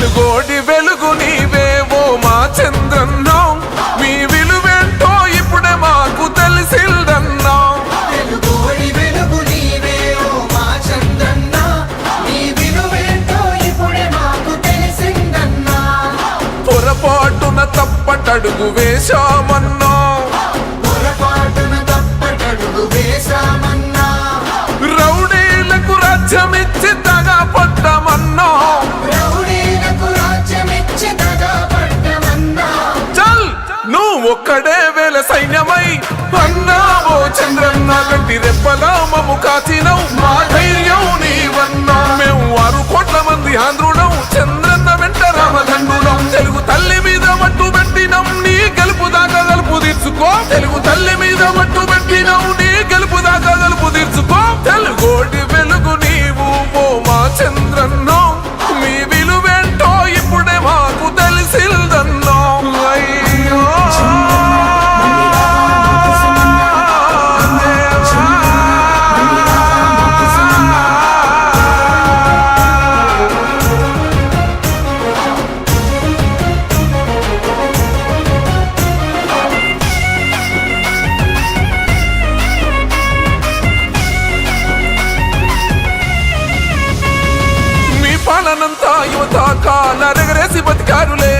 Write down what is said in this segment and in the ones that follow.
వెలుగోడి వెలుగు నీవేవో మా చంద్రన్నా. మీ విలువేంటో ఇప్పుడే మాకు తెలిసిందన్నా. పొరపాటున తప్పటడుగు వేశామన్నా. ఒక్కడే వేల సైన్యమై అన్నావో చంద్రన్న గట్టి రెప్పలా మము కాచినవు. మా ధైర్యం నీవన్నా. మేము ఆరు కోట్ల మంది ఆంధ్రు పాలనంతా యువత కాలరెగరేసి బతికారులే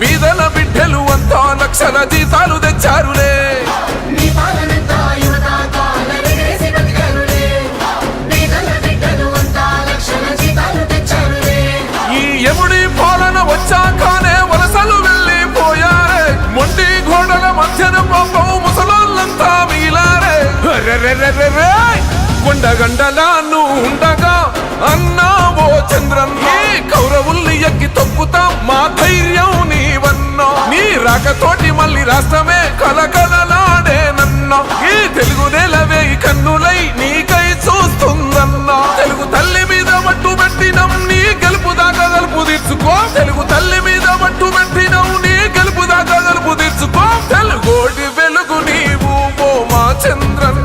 బీదల బిడ్డలు అంతా లక్షల జీతాలు తెచ్చారులే నీ పాలనంతా యువత కాలరెగరేసి బతికారులే. పేదల బిడ్డలు అంతా లక్షల జీతాలు తెచ్చారులే. ఈ ఎముడి పాలన వచ్చాకనే వలసలు వెళ్ళిపోయారే మొండి గోడల మధ్యన పాపం ముసలోళ్ళంతా మిగిలారే! కొండగండలా నువ్వు ఉండగా రాకతోటి మళ్ళీ రాష్ట్రమే కలకలలాడే నన్న. ఈ తెలుగు నేలవే ఈ కన్నులై నీకై చూస్తుందన్నా. తెలుగు తల్లి మీద మట్టు పెట్టినం నీ గెలుపు దాకా గలుపు తీర్చుకో. తెలుగు తల్లి మీద మట్టు పెట్టినం నీ గెలుపు దాకా గలుపు తీర్చుకో. తెలుగోటి వెలుగు నీవు ఓ మా చంద్రన్న